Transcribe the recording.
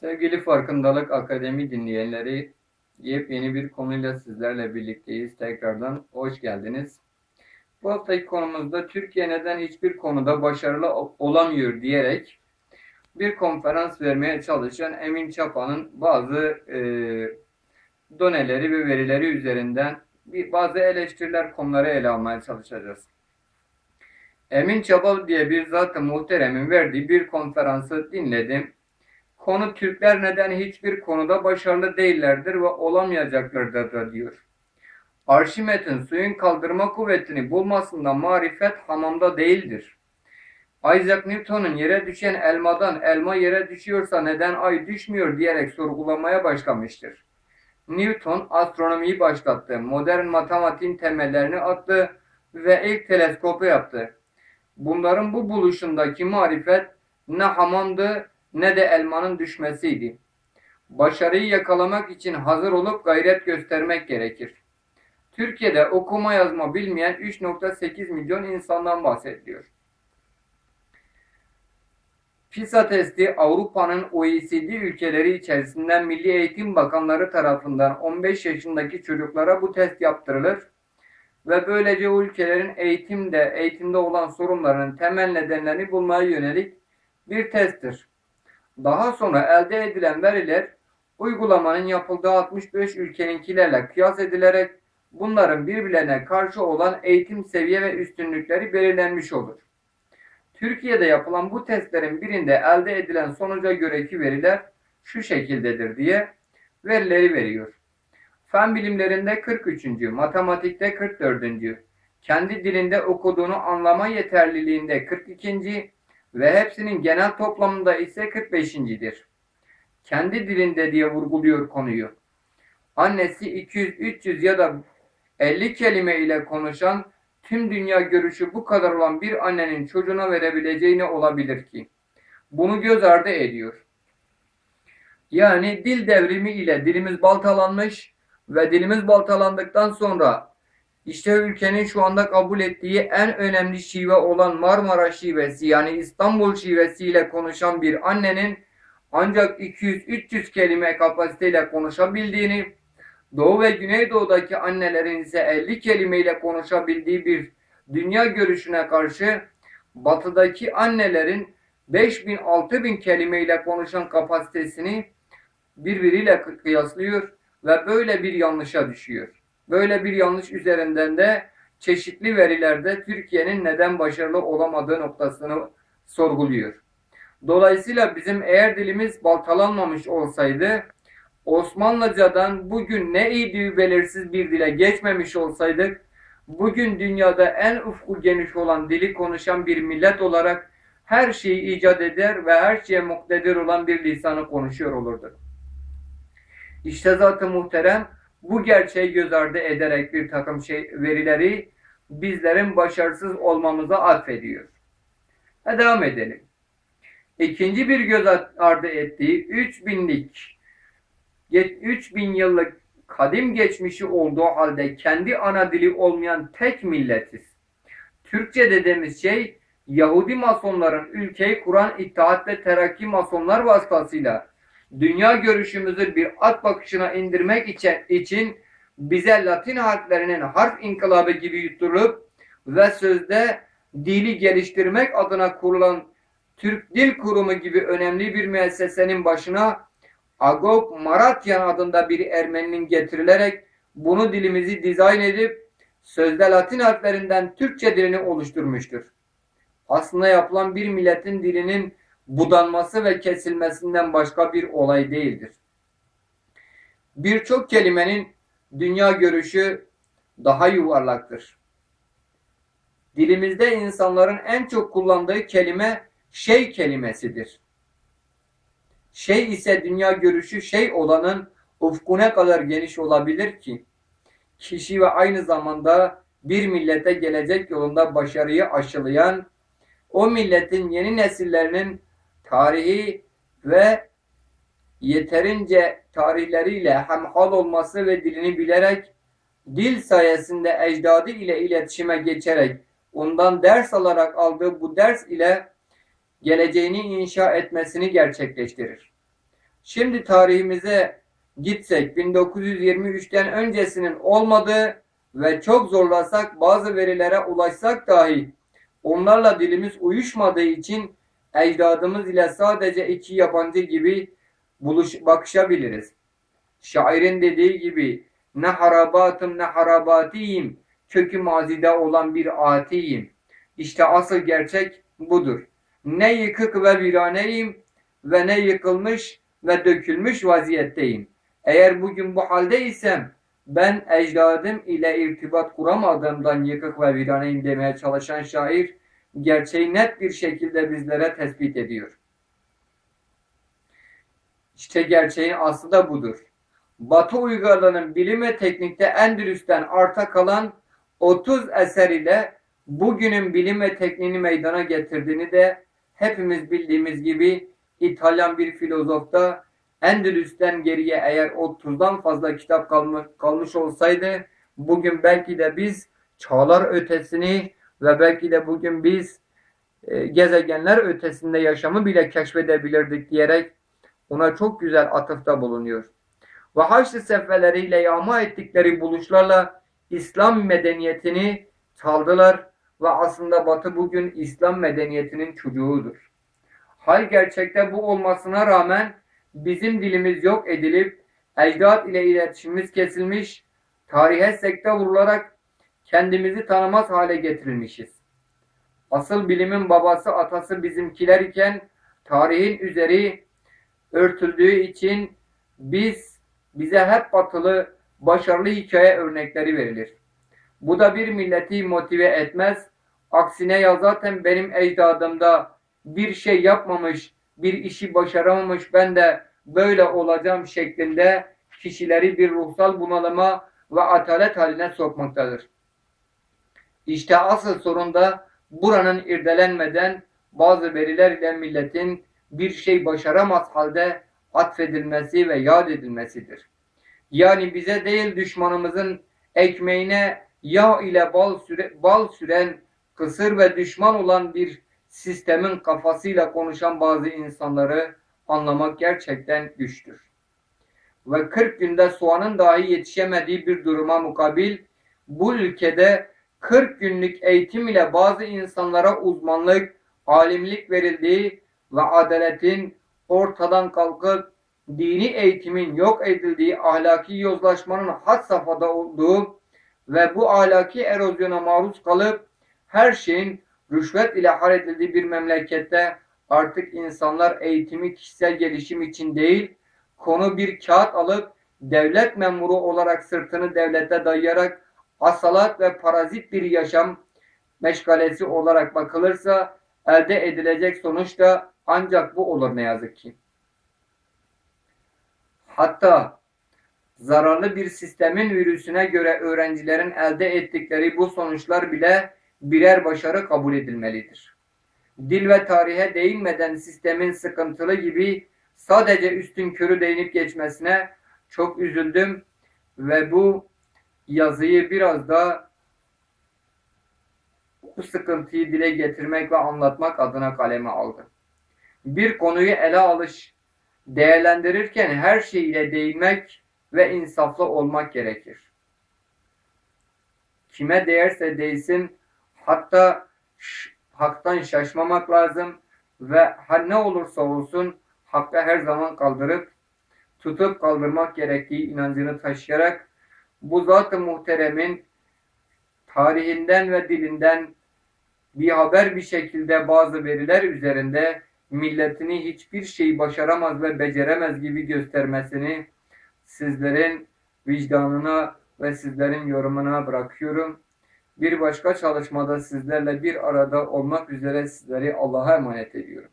Sevgili Farkındalık Akademi dinleyenleri, yepyeni bir konuyla sizlerle birlikteyiz. Tekrardan hoş geldiniz. Bu haftaki konumuzda Türkiye neden hiçbir konuda başarılı olamıyor diyerek bir konferans vermeye çalışan Emin Çapa'nın bazı e, doneleri ve verileri üzerinden bir, bazı eleştiriler konuları ele almaya çalışacağız. Emin Çapa diye bir zat-ı muhteremin verdiği bir konferansı dinledim. Konu Türkler neden hiçbir konuda başarılı değillerdir ve olamayacaklardır da diyor. Arşimet'in suyun kaldırma kuvvetini bulmasında marifet hamamda değildir. Isaac Newton'un yere düşen elmadan elma yere düşüyorsa neden ay düşmüyor diyerek sorgulamaya başlamıştır. Newton astronomiyi başlattı, modern matematiğin temellerini attı ve ilk teleskopu yaptı. Bunların bu buluşundaki marifet ne hamamdı ne de elmanın düşmesiydi. Başarıyı yakalamak için hazır olup gayret göstermek gerekir. Türkiye'de okuma yazma bilmeyen 3.8 milyon insandan bahsediliyor. PISA testi Avrupa'nın OECD ülkeleri içerisinden Milli Eğitim Bakanları tarafından 15 yaşındaki çocuklara bu test yaptırılır ve böylece o ülkelerin eğitimde eğitimde olan sorunlarının temel nedenlerini bulmaya yönelik bir testtir. Daha sonra elde edilen veriler uygulamanın yapıldığı 65 ülkeninkilerle kıyas edilerek bunların birbirlerine karşı olan eğitim seviye ve üstünlükleri belirlenmiş olur. Türkiye'de yapılan bu testlerin birinde elde edilen sonuca göreki veriler şu şekildedir diye verileri veriyor. Fen bilimlerinde 43. Matematikte 44. Kendi dilinde okuduğunu anlama yeterliliğinde 42 ve hepsinin genel toplamında ise 45.dir. Kendi dilinde diye vurguluyor konuyu. Annesi 200-300 ya da 50 kelime ile konuşan tüm dünya görüşü bu kadar olan bir annenin çocuğuna verebileceği ne olabilir ki? Bunu göz ardı ediyor. Yani dil devrimi ile dilimiz baltalanmış ve dilimiz baltalandıktan sonra işte ülkenin şu anda kabul ettiği en önemli şive olan Marmara şivesi yani İstanbul şivesiyle konuşan bir annenin ancak 200-300 kelime kapasiteyle konuşabildiğini, Doğu ve Güneydoğu'daki annelerin ise 50 kelimeyle konuşabildiği bir dünya görüşüne karşı batıdaki annelerin 5000-6000 kelimeyle konuşan kapasitesini birbiriyle kıyaslıyor ve böyle bir yanlışa düşüyor. Böyle bir yanlış üzerinden de çeşitli verilerde Türkiye'nin neden başarılı olamadığı noktasını sorguluyor. Dolayısıyla bizim eğer dilimiz baltalanmamış olsaydı Osmanlıcadan bugün ne iyi belirsiz bir dile geçmemiş olsaydık bugün dünyada en ufku geniş olan dili konuşan bir millet olarak her şeyi icat eder ve her şeye muktedir olan bir lisanı konuşuyor olurduk. İşte zaten muhterem bu gerçeği göz ardı ederek bir takım şey verileri bizlerin başarısız olmamıza atfediyor. Ha, devam edelim. İkinci bir göz ardı ettiği 3000'lik 3000 yıllık kadim geçmişi olduğu halde kendi ana dili olmayan tek milletiz. Türkçe dediğimiz şey Yahudi masonların ülkeyi kuran İttihat ve Terakki masonlar vasıtasıyla dünya görüşümüzü bir at bakışına indirmek için bize Latin harflerinin harf inkılabı gibi yutturulup ve sözde dili geliştirmek adına kurulan Türk Dil Kurumu gibi önemli bir müessesenin başına Agop Maratyan adında bir Ermeninin getirilerek bunu dilimizi dizayn edip sözde Latin harflerinden Türkçe dilini oluşturmuştur. Aslında yapılan bir milletin dilinin budanması ve kesilmesinden başka bir olay değildir. Birçok kelimenin dünya görüşü daha yuvarlaktır. Dilimizde insanların en çok kullandığı kelime şey kelimesidir. Şey ise dünya görüşü şey olanın ufku ne kadar geniş olabilir ki? Kişi ve aynı zamanda bir millete gelecek yolunda başarıyı aşılayan, o milletin yeni nesillerinin tarihi ve yeterince tarihleriyle hemhal olması ve dilini bilerek dil sayesinde ecdadı ile iletişime geçerek ondan ders alarak aldığı bu ders ile geleceğini inşa etmesini gerçekleştirir. Şimdi tarihimize gitsek 1923'ten öncesinin olmadığı ve çok zorlasak bazı verilere ulaşsak dahi onlarla dilimiz uyuşmadığı için ecdadımız ile sadece iki yabancı gibi buluş, bakışabiliriz. Şairin dediği gibi ne harabatım ne harabatiyim kökü mazide olan bir atiyim. İşte asıl gerçek budur. Ne yıkık ve viraneyim ve ne yıkılmış ve dökülmüş vaziyetteyim. Eğer bugün bu haldeysem ben ecdadım ile irtibat kuramadığımdan yıkık ve viraneyim demeye çalışan şair gerçeği net bir şekilde bizlere tespit ediyor. İşte gerçeğin aslı da budur. Batı uygarlığının bilim ve teknikte Endülüs'ten arta kalan 30 eser ile bugünün bilim ve tekniğini meydana getirdiğini de hepimiz bildiğimiz gibi İtalyan bir filozofta Endülüs'ten geriye eğer 30'dan fazla kitap kalmış, kalmış olsaydı bugün belki de biz çağlar ötesini ve belki de bugün biz e, gezegenler ötesinde yaşamı bile keşfedebilirdik diyerek ona çok güzel atıfta bulunuyor. Ve Haçlı seferleriyle yağma ettikleri buluşlarla İslam medeniyetini çaldılar ve aslında Batı bugün İslam medeniyetinin çocuğudur. Hal gerçekte bu olmasına rağmen bizim dilimiz yok edilip ecdat ile iletişimimiz kesilmiş, tarihe sekte vurularak kendimizi tanımaz hale getirilmişiz. Asıl bilimin babası atası bizimkiler iken tarihin üzeri örtüldüğü için biz bize hep batılı başarılı hikaye örnekleri verilir. Bu da bir milleti motive etmez. Aksine ya zaten benim ecdadımda bir şey yapmamış, bir işi başaramamış ben de böyle olacağım şeklinde kişileri bir ruhsal bunalıma ve atalet haline sokmaktadır. İşte asıl sorun da buranın irdelenmeden bazı veriler ile milletin bir şey başaramaz halde atfedilmesi ve yad edilmesidir. Yani bize değil düşmanımızın ekmeğine yağ ile bal, süre, bal süren kısır ve düşman olan bir sistemin kafasıyla konuşan bazı insanları anlamak gerçekten güçtür. Ve 40 günde soğanın dahi yetişemediği bir duruma mukabil bu ülkede 40 günlük eğitim ile bazı insanlara uzmanlık, alimlik verildiği ve adaletin ortadan kalkıp dini eğitimin yok edildiği ahlaki yozlaşmanın had safhada olduğu ve bu ahlaki erozyona maruz kalıp her şeyin rüşvet ile halledildiği bir memlekette artık insanlar eğitimi kişisel gelişim için değil, konu bir kağıt alıp devlet memuru olarak sırtını devlete dayayarak asalat ve parazit bir yaşam meşgalesi olarak bakılırsa elde edilecek sonuç da ancak bu olur ne yazık ki. Hatta zararlı bir sistemin virüsüne göre öğrencilerin elde ettikleri bu sonuçlar bile birer başarı kabul edilmelidir. Dil ve tarihe değinmeden sistemin sıkıntılı gibi sadece üstün körü değinip geçmesine çok üzüldüm ve bu yazıyı biraz da bu sıkıntıyı dile getirmek ve anlatmak adına kaleme aldım. Bir konuyu ele alış, değerlendirirken her şeyiyle değinmek ve insaflı olmak gerekir. Kime değerse değsin, hatta haktan şaşmamak lazım ve ne olursa olsun hakka her zaman kaldırıp tutup kaldırmak gerektiği inancını taşıyarak bu zat-ı muhteremin tarihinden ve dilinden bir haber bir şekilde bazı veriler üzerinde milletini hiçbir şey başaramaz ve beceremez gibi göstermesini sizlerin vicdanına ve sizlerin yorumuna bırakıyorum. Bir başka çalışmada sizlerle bir arada olmak üzere sizleri Allah'a emanet ediyorum.